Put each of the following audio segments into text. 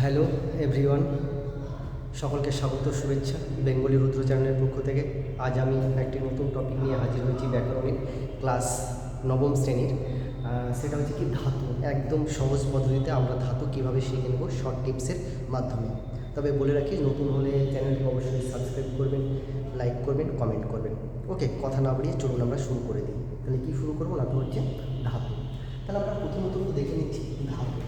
Hello everyone সকলকে স্বাগত, শুভেচ্ছা বেঙ্গলি রুদ্র চ্যানেলের পক্ষ থেকে। আজ আমি একটি নতুন টপিক নিয়ে হাজির হয়েছি ব্যাকরণের ক্লাস নবম শ্রেণির। সেটা হচ্ছে কি ধাতু। একদম সহজ পদ্ধতিতে আমরা ধাতু কীভাবে শিখে নেব শর্ট টিপসের মাধ্যমে। তবে বলে রাখি, নতুন হলে চ্যানেলটি অবশ্যই সাবস্ক্রাইব করবেন লাইক করবেন কমেন্ট করবেন। ওকে কথা না বাড়িয়ে চলুন আমরা শুরু করে দিই। তাহলে কী শুরু করব? না তো হচ্ছে ধাতু। তাহলে আমরা প্রথমত দেখে নিচ্ছি ধাতু।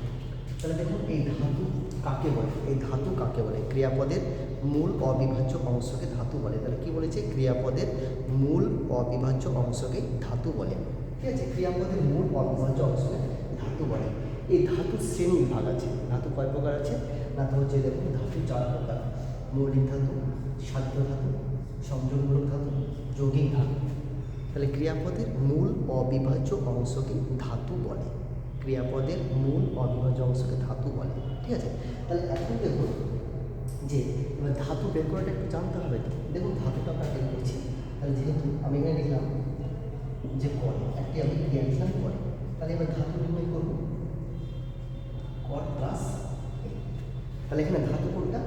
তাহলে দেখুন, এই ধাতু কাকে বলে? এই ধাতু কাকে বলে? ক্রিয়াপদের মূল অবিভাজ্য অংশকে ধাতু বলে। তাহলে কি বলেছে? ক্রিয়াপদের মূল অবিভাজ্য অংশকে ধাতু বলে। ঠিক আছে? ক্রিয়াপদের মূল অবিভাজ্য অংশকে ধাতু বলে। এই ধাতু শ্রেণি বিভাগ আছে। ধাতু কয় প্রকার আছে? না তো হচ্ছে দেখুন, ধাতু চার প্রকার। মৌলিক ধাতু সাধ্য ধাতু, সংযোগমূলক ধাতু, যৌগিক ধাতু। তাহলে ক্রিয়াপদের মূল অবিভাজ্য অংশকে ধাতু বলে। ক্রিয়াপদের মূল অবিভাজ্য অংশকে ধাতু বলে, ঠিক আছে? তাহলে এখন দেখুন যে এবার ধাতু বের করাটা একটু জানতে হবে তো। দেখুন ধাতুটা আমরা বের করছি। তাহলে যেহেতু আমি এখানে লিখলাম যে কর, একটি আমি ক্রিয়া লিখলাম করে, তাহলে এবার ধাতু নির্ণয় করব। কর প্লাস তাহলে এখানে ধাতু কোনটা?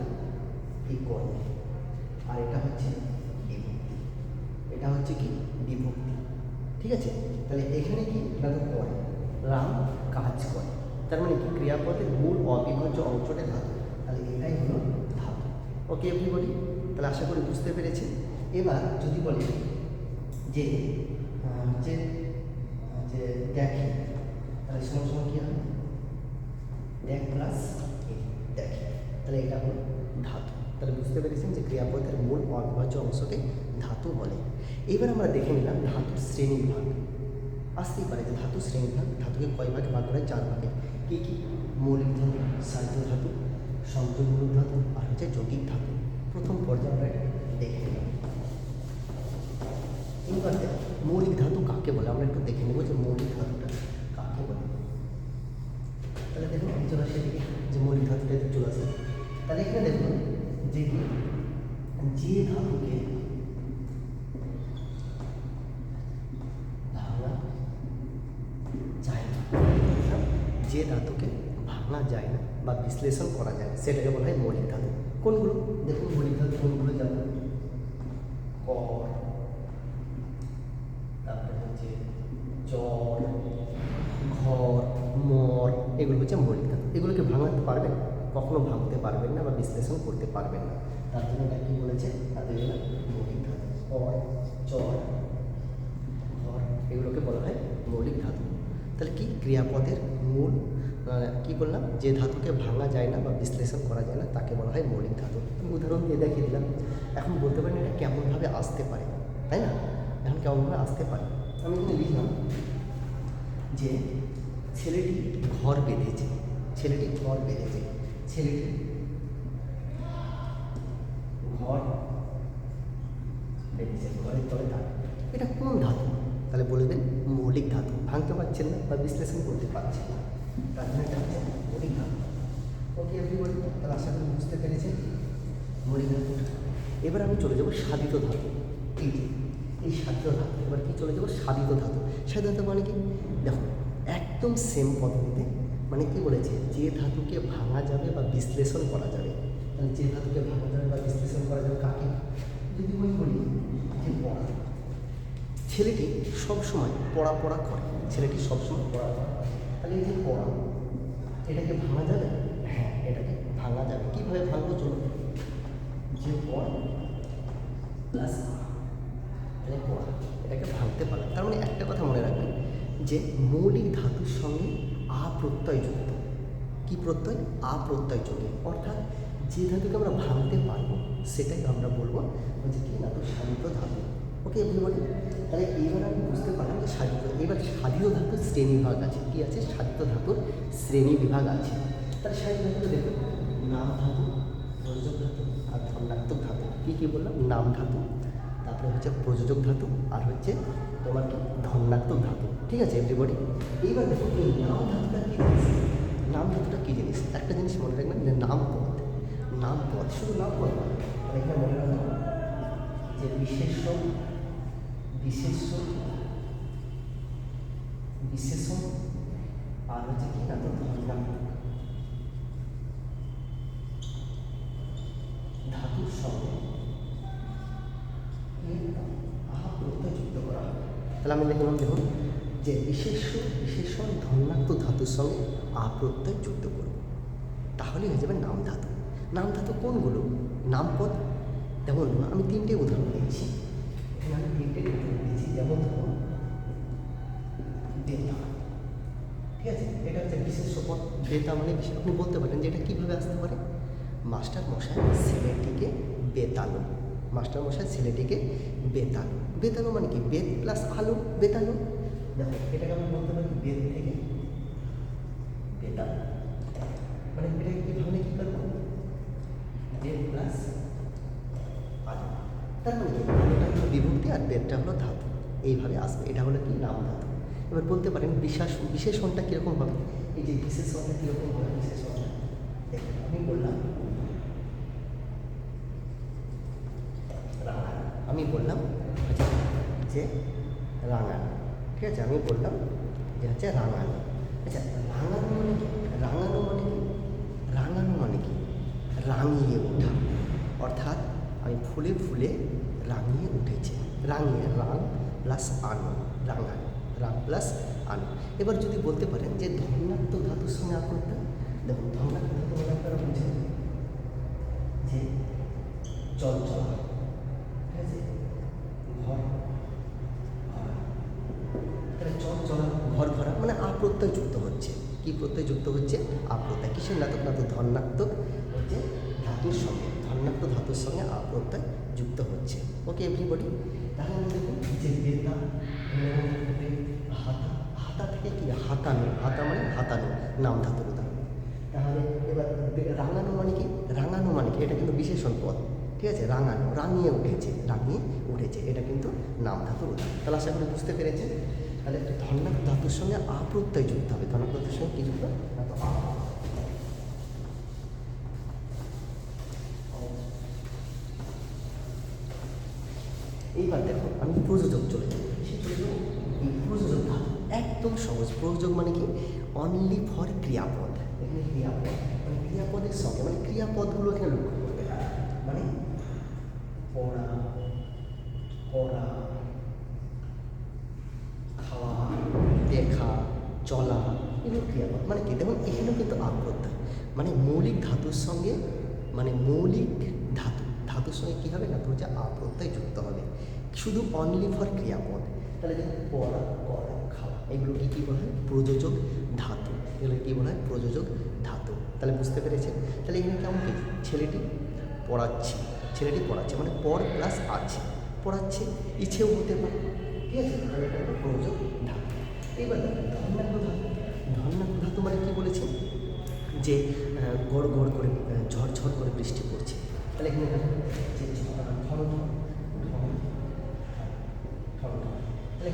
এই কর। আর এটা হচ্ছে বিভক্তি। এটা হচ্ছে কি? বিভক্তি। ঠিক আছে? তাহলে এখানে কি? না তো করে। রাম কাজ করে। তার মানে কি? ক্রিয়াপদের মূল অবিভাজ্য অংশটা ধাতু। তাহলে এটাই হলো ধাতু। ওকে এভরিবডি তাহলে আশা করি বুঝতে পেরেছে এবার যদি বলি যে যে যে দেখে, তাহলে সময় সময় কী হবে? দেখ প্লাস দেখে। তাহলে এটা হলো ধাতু। তাহলে বুঝতে পেরেছেন যে ক্রিয়াপদের মূল অবিভাজ্য অংশকে ধাতু বলে। এবার আমরা দেখে নিলাম ধাতুর শ্রেণি ভাগ আসতেই পারে যে ধাতু শ্রেণি ভাগ ধাতুকে কয় ভাগে ভাগ করে চার ভাগে। কী কী? মৌলিক ধাতু, সাহিত্য ধাতু সংযোগমূলক ধাতু আর হচ্ছে যৌগিক ধাতু। প্রথম পর্যায়ে আমরা দেখে নিলাম এইবার মৌলিক ধাতু কাকে বলে? আমরা একটু দেখে নেব যে মৌলিক ধাতুটা কাকে বলে। তাহলে দেখুন চলে আসে যে মৌলিক ধাতুটা চলে আসে। তাহলে এখানে দেখুন যে যে ধাতুকে ভাঙা যায় না যে ধাতুকে ভাঙা যায় না বা বিশ্লেষণ করা যায় সেটাকে বলা হয় মৌলিক ধাতু। কোনগুলো? দেখুন, মৌলিক ধাতু কোনগুলো যেমন কর, তারপরে হচ্ছে জল, ঘর মর এগুলো হচ্ছে মৌলিক ধাতু। এগুলোকে ভাঙাতে পারবেন, কখনো ভাঙতে পারবেন না বা বিশ্লেষণ করতে পারবেন না। তার জন্য এটা কী বলেছে? তাদের মৌলিক ধাতু। কর, জল, ঘর, এগুলোকে বলা হয় মৌলিক ধাতু। তাহলে কি? ক্রিয়াপদের মূল কী কি বললাম যে ধাতুকে ভাঙা যায় না বা বিশ্লেষণ করা যায় না, তাকে বলা হয় মৌলিক ধাতু। আমি উদাহরণ দিয়ে দেখিয়ে দিলাম। এখন বলতে পারেন এটা কেমনভাবে আসতে পারে, তাই না? এখন কেমনভাবে আসতে পারে? আমি এখানে লিখলাম যে ছেলেটি ঘর বেঁধেছে, ছেলেটি ঘর বেঁধেছে, ছেলেটি ঘর বেঁধেছে ঘরের তলে ধাতু এটা কোন ধাতু তাহলে বলবেন মৌলিক ধাতু পারছেন না বা বিশ্লেষণ করতে পারছেন না তার জন্য এটা হচ্ছে ধাতু ওকে এভরিবডি তাহলে আশা করি বুঝতে পেরেছেন ধাতু এবার আমি চলে যাব সাধিত ধাতু এই যে এই সাধিত ধাতু এবার কি চলে যাব সাধিত ধাতু সাধিত মানে কি দেখো একদম সেম পদ্ধতিতে মানে কি বলেছে যে ধাতুকে ভাঙা যাবে বা বিশ্লেষণ করা যাবে যে ধাতুকে ভাঙা যাবে বা বিশ্লেষণ করা যাবে কাকে যদি বই করি যে পড়া ছেলেটি সবসময় পড়া পড়া করে। ছেলেটি সবসময় পড়া করে। তাহলে এই যে পড়া, এটাকে ভাঙা যাবে? হ্যাঁ এটাকে ভাঙা যাবে। কীভাবে ভাঙবো চলুন? যে পড় প্লাস তাহলে পড়া, এটাকে ভাঙতে পারে। তার মানে একটা কথা মনে রাখবেন, যে মৌলিক ধাতুর সঙ্গে আ প্রত্যয় যুক্ত কী প্রত্যয়? আ প্রত্যয় যোগে অর্থাৎ যে ধাতুকে আমরা ভাঙতে পারব সেটাই আমরা বলব যে কি না? তো সাধিত ধাতু। ওকে এভরিবডি তাহলে এইবার আমি বুঝতে পারলাম যে সাধিত এবার সাধিত ধাতুর শ্রেণি বিভাগ আছে। কি আছে? সাধিত ধাতুর শ্রেণি বিভাগ আছে। তাহলে সাধিত ধাতু দেখুন নাম ধাতু, প্রযোজক ধাতু আর ধনাত্মক ধাতু। কী কী বললাম? নাম ধাতু। তারপরে হচ্ছে প্রযোজক ধাতু আর হচ্ছে তোমার কি? ধনাত্মক ধাতু। ঠিক আছে এভরিবডি এইবার দেখো, এই নাম ধাতুটা কী জিনিস? নাম ধাতুটা কী জিনিস? একটা জিনিস মনে রাখবেন যে নাম পদ। নাম পদ, শুধু নাম পদ মনে রাখবেন যে বিশেষ্য বিশেষ বিশেষণ আর হচ্ছে কি না তো ধর্ম ধাতুর শব্দে আহা প্রত্যযুক্ত করা হবে। তাহলে আমি দেখলাম দেখুন যে বিশেষ বিশেষণ ধন্যাত্মক ধাতুর সঙ্গে আপ্রত্যয় যুক্ত করব তাহলে হয়ে যাবে নাম ধাতু নাম ধাতু কোনগুলো? নামপদ। তেমন আমি তিনটে উদাহরণ দিয়েছি। এখানে তিনটে উদাহরণ দিচ্ছি যেমন ধরুন বেতা ঠিক আছে, এটা হচ্ছে বিশেষ পদ বেতা মানে আপনি বলতে পারেন যে এটা কীভাবে আসতে পারে মাস্টার মশাই ছেলেটিকে বেতালো মাস্টার মশাই ছেলেটিকে বেতালো বেতালো মানে কি? বেদ প্লাস আলু বেতালো। দেখো এটাকে আমি বলতে পারি বেদ থেকে বেতালো। মানে এটাকে কীভাবে কী করব বেদ প্লাস আলু তার মানে কি আলুটা হলো বিভক্তি আর বেদটা হলো ধাতু। এইভাবে আসবে। এটা হলো কি? নাম ধাতু। এবার বলতে পারেন বিশেষ বিশেষণটা কীরকম হবে? এই যে বিশেষণটা কীরকম হবে? বিশেষণটা আমি বললাম আমি বললাম যে রাঙানো ঠিক আছে? আমি বললাম যে হচ্ছে রাঙানো। আচ্ছা রাঙানো মানে কি? রাঙানো মানে কি? রাঙানো মানে কি? রাঙিয়ে ওঠা। অর্থাৎ আমি ফুলে ফুলে রাঙিয়ে রাঙিয়ে রাং প্লাস আনো রাঙানো রাং প্লাস আনো। এবার যদি বলতে পারেন যে ধন্যাত্ম ধাতুর সঙ্গে আপনারটা দেখুন ধন্যাত্ম ধাতু মানে আপনারা বুঝেন যে চল চলা। ঘর ঘর। মানে আ প্রত্যয় যুক্ত হচ্ছে। কি প্রত্যয় যুক্ত হচ্ছে? আ প্রত্যয় কিসের নাটক? নাটক ধন্যাত্মক হচ্ছে ধাতুর সঙ্গে। ধন্যাত্মক ধাতুর সঙ্গে প্রত্যয় যুক্ত হচ্ছে। ওকে এভরিবডি তাহলে দেখুন যে হাতা হাতা থেকে কি? হাতানো। হাতা মানে হাতানো, নাম ধাতুর তাহলে এবার রাঙানো মানে কি? রাঙানো মানে কি? এটা কিন্তু বিশেষণ পদ। ঠিক আছে? রাঙানো, রাঙিয়ে উঠেছে রাঙিয়ে উঠেছে। এটা কিন্তু নাম ধাতুর উদাহরণ। তাহলে আশা করি বুঝতে পেরেছেন। তাহলে ধন্যাক ধাতুর সঙ্গে আ প্রত্যয় যুক্ত হবে। ধন্যাক ধাতুর সঙ্গে কি যুক্ত? না তো আ এইবার দেখো, আমি প্রযোজক চলে প্রযোজক এই প্রযোজক ধাতু একদম সহজ। প্রযোজক মানে কি? অনলি ফর ক্রিয়াপদ। এখানে ক্রিয়াপদ মানে ক্রিয়াপদের সঙ্গে মানে ক্রিয়াপদগুলো এখানে লক্ষ্য করতে হবে মানে পড়া পড়া, খাওয়া, দেখা, চলা, এগুলো ক্রিয়াপদ। মানে কি? দেখুন, এখানেও কিন্তু আগ্রতা মানে মৌলিক ধাতুর সঙ্গে মানে মৌলিক ধাতু, ধাতুর সঙ্গে কী হবে না? তো হচ্ছে আপ্রত্যয় যুক্ত হবে। শুধু অনলি ফর ক্রিয়াপদ তাহলে দেখুন পড়া করা খাওয়া এগুলো কি বলা হয় প্রযোজক ধাতু এগুলো কী বলা হয় প্রযোজক ধাতু তাহলে বুঝতে পেরেছেন তাহলে এখানে কেমন কি ছেলেটি পড়াচ্ছে ছেলেটি পড়াচ্ছে মানে পর প্লাস আছে পড়াচ্ছে ইচ্ছেও হতে পারে ঠিক আছে তাহলে এটা হলো প্রযোজক ধাতু এবার ধন্যাত্ম ধাতু ধন্যাত্ম ধাতু মানে কী বলেছে যে গড় গড় করে ঝড় ঝড় করে বৃষ্টি পড়ছে তাহলে এখানে যে ঝড় ঠন ঠন ঠন ঠন ঠন তাহলে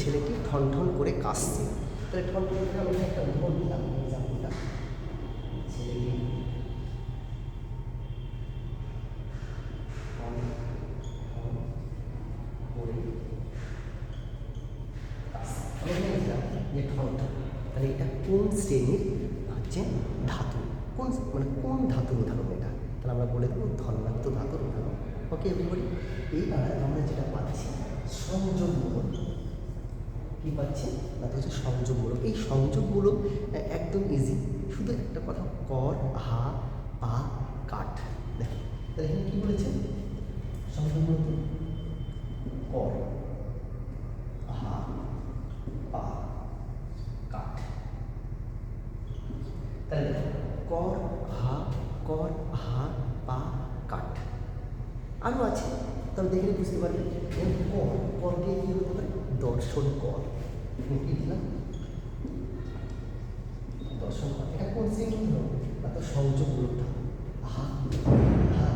ছেলেটি ঠন ঠন করে কাশছে তাহলে ঠন করে আমি একটা উদাহরণ দিলাম এক্সাম্পলটা ছেলেটি যে এটা কোন শ্রেণির হচ্ছে ধাতু। কোন মানে কোন ধাতুর উদাহরণ এটা? তাহলে আমরা বলে দেবো ধন্যাত্ম ধাতুর উদাহরণ। ওকে এভরিবডি এইবার আমরা যেটা পাচ্ছি, সংযোগমূলক। কী পাচ্ছি না হচ্ছে সংযোগমূলক এই সংযোগমূলক একদম ইজি শুধু একটা কথা, কর হা পা, কাঠ। দেখো, তাহলে এখানে কী বলেছেন সংযোগমূলক কর হা পা, কাঠ। তাহলে কর হা কর হা পা, কাঠ। আরও আছে তবে দেখলে বুঝতে পারবেন এর কর কর দিয়ে কী হতে পারে? দর্শন কর। দর্শন এটা কোন হলো না তো সংযোগ গুরুত্ব হা হা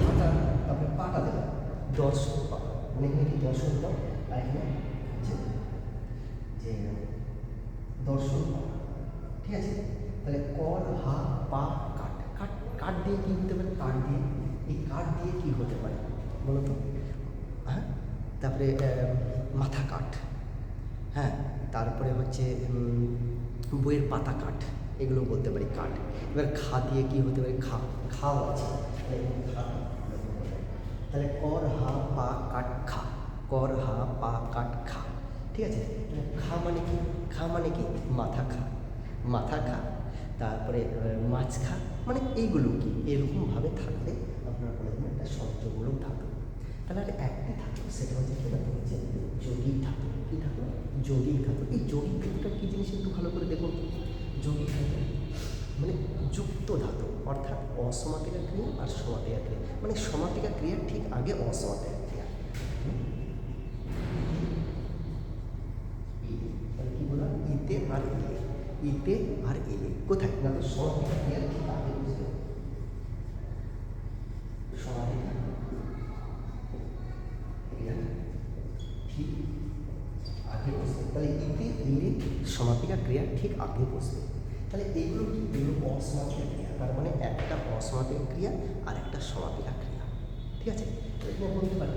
হাটা তারপরে পাটা দিলাম দর্শন পা মানে দর্শন দাও এখানে হচ্ছে যে দর্শন পা ঠিক আছে তাহলে কর হা পা কাঠ কাঠ কাঠ দিয়ে কী হতে পারে কাঠ দিয়ে এই কাঠ দিয়ে কী হতে পারে বলো তো হ্যাঁ তারপরে আহ, মাথা কাঠ হ্যাঁ তারপরে হচ্ছে বইয়ের পাতা কাঠ, এগুলো বলতে পারি কাঠ। এবার খা দিয়ে কী হতে পারে? খা, খাও আছে। তাহলে কর, হা, পা, কাঠ, খা। কর, হা, পা কাট খা। ঠিক আছে? খা মানে কি? খা মানে কি? মাথা খা। মাথা খা। তারপরে মাছ খা। মানে এইগুলো কি? এরকমভাবে থাকলে আপনার দেবেন একটা সংযোগমূলক ধাতু তাহলে সেটা হচ্ছে কি না হচ্ছে যৌগিক ধাতু কী ধাতু যৌগিক ধাতু এই যৌগিক ধাতুটা কী জিনিস একটু ভালো করে দেখুন। যৌগিক ধাতু মানে যুক্ত ধাতু, অর্থাৎ অসমাপিকা ক্রিয়া আর সমাপিকা ক্রিয়া। মানে সমাপিকা ক্রিয়ার ঠিক আগে অসমাতিকা ক্রিয়া। ইতে আর এলে। ইতে আর এলে। কোথায়? না তো সমাপিকা ক্রিয়ার ঠিক আগে ক্রিয়া ঠিক আগে বসবে তাহলে এইগুলো কি এগুলো অসমাপিকা ক্রিয়া? তার মানে একটা অসমাপিকা ক্রিয়া আর একটা সমাপিকা ক্রিয়া। ঠিক আছে? বলতে পারি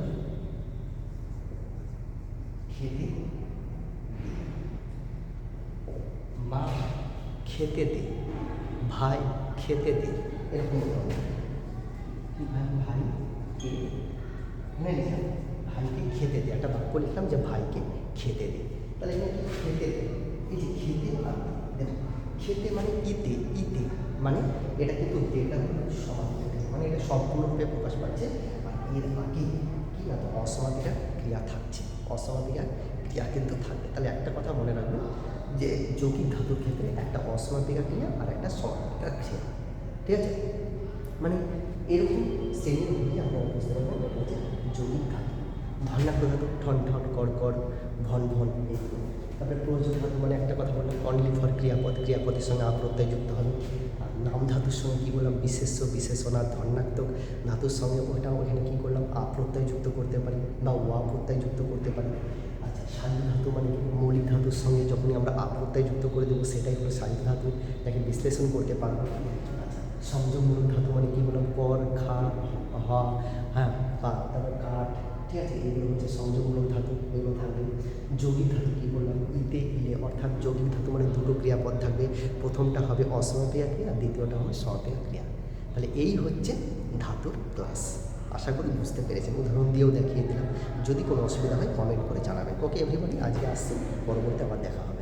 খেতে। মা, খেতে দে। ভাই, খেতে দে। এরকম ভাই ভাইকে খেতে দে। একটা বাক্য লিখলাম যে ভাইকে খেতে দে। তাহলে খেতে দে। এই যে খেতে আর দেখো, খেতে মানে ইতে ইতে মানে এটা কিন্তু হলো সমাপিকা মানে এটা সম্পূর্ণরূপে প্রকাশ পাচ্ছে। আর এর আগে কি না তো ক্রিয়া থাকছে। অসমাপিকা ক্রিয়া কিন্তু থাকবে। তাহলে একটা কথা মনে রাখবেন যে যৌগিক ধাতুর ক্ষেত্রে একটা অসমাপিকা ক্রিয়া আর একটা সমাপিকা ক্রিয়া। ঠিক আছে? মানে এরকম শ্রেণির মধ্যে আমরা বুঝতে পারব হচ্ছে যৌগিক ধাতু ধাতু ঠন ঠন কর কর ভন ভন তারপরে প্রয়োজন ধাতু মানে একটা কথা বললাম অনলি ফর ক্রিয়াপদ, ক্রিয়াপদের সঙ্গে আ প্রত্যয় যুক্ত হবে আর নাম ধাতুর সঙ্গে কী বললাম? বিশেষ্য, বিশেষণা ধর্ণাত্মক ধাতুর সঙ্গে ওইটা ওখানে কী করলাম? আ প্রত্যয় যুক্ত করতে পারি বা ওয়া প্রত্যয় যুক্ত করতে পারি। আচ্ছা সাজু ধাতু মানে মৌলিক ধাতুর সঙ্গে যখনই আমরা আ প্রত্যয় যুক্ত করে দেবো, সেটাই হলো সাজু ধাতু। যাকে বিশ্লেষণ করতে পারব। আচ্ছা সংযোগমূলক ধাতু মানে কী বললাম? কর, খা, হ ঠিক আছে এগুলো হচ্ছে সংযোগমূলক ধাতু এগুলো থাকবে যৌগিক ধাতু কী বললাম? ইতে, ইলে, অর্থাৎ যৌগিক ধাতু মানে দুটো ক্রিয়াপদ থাকবে। প্রথমটা হবে অসমাপিয়া ক্রিয়া, দ্বিতীয়টা হবে সমাপিয়া ক্রিয়া। তাহলে এই হচ্ছে ধাতুর ক্লাস আশা করি বুঝতে পেরেছেন। উদাহরণ দিয়েও দেখিয়ে দিলাম। যদি কোনো অসুবিধা হয় কমেন্ট করে জানাবেন। ওকে এভরিবডি আজকে আসছি। পরবর্তী আবার দেখা হবে।